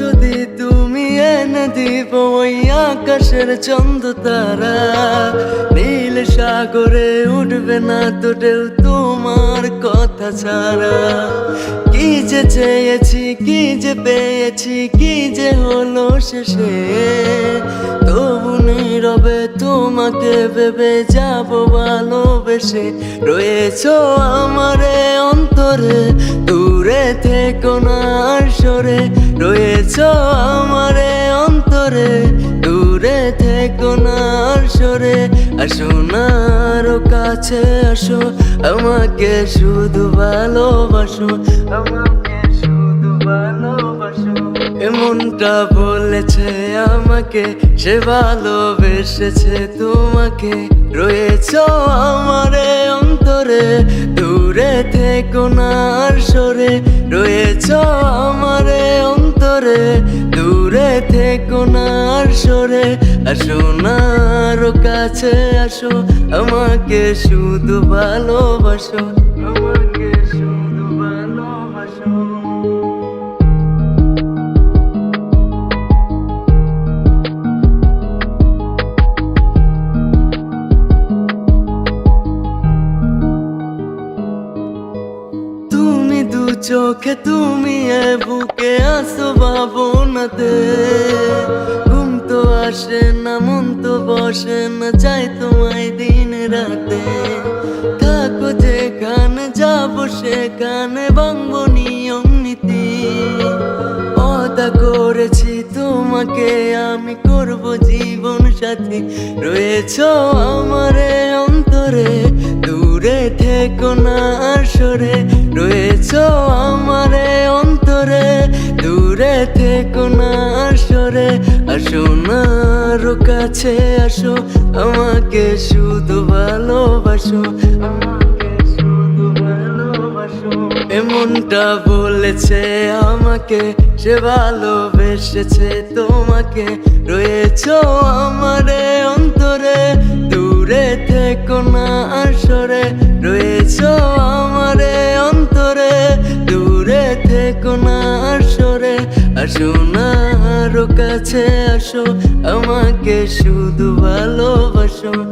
যদি তুমি এনে দিব ওই আকাশের চন্দ্র তারা, নীল সাগরে উঠবে না তো ঢেউ তোমার কথা ছাড়া। কি যে চেয়েছি, কি যে পেয়েছি, কি যে হলো শেষে, তবু নীরবে তোমাকে ভেবে যাব ভালোবেসে। রয়েছ আমারে অন্তরে, দূরে থেকো না সরে রয়েছ আমারে অন্তরে, দূরে থেকো না সরে। আসো না কাছে আসো, আমাকে শুধু ভালোবাসো, আমাকে শুধু ভালোবাসো। এমনটা বলেছে আমাকে, সে ভালোবেসেছে তোমাকে। রয়েছ আমারে অন্তরে, দূরে থেকো না সরে। রয়েছ আমারে আর সরে আসো না, আরও কাছে আসো। আমাকে শুধু ভালোবাসো, আমাকে তুমি দু চোখে, তুমি এ বুকে আসো তো আসে না, মন তো বসে না চাই তোমায় দিন রাতে। থাকো যেখানে যাব, সেখানে ভাঙবো নিয়ম নীতি। অদা করেছি তোমাকে, আমি করব জীবন সাথী। রয়েছ আমারে অন্তরে, দূরে থেকো না আর সরে। রয়েছ আমারে অন্তরে, দূরে থেকো না আর সরে। আসো না আরও কাছে আসো, আমাকে শুধু ভালোবাসো। এমনটা বলেছে আমাকে, সে ভালোবেসেছে তোমাকে। রয়েছ আমারে অন্তরে, দূরে থেকো না আসরে। রয়েছ আমারে অন্তরে, দূরে থেকো না আসরে। আসো না আরও কাছে আসো আমাকে শুধু ভালোবাসো।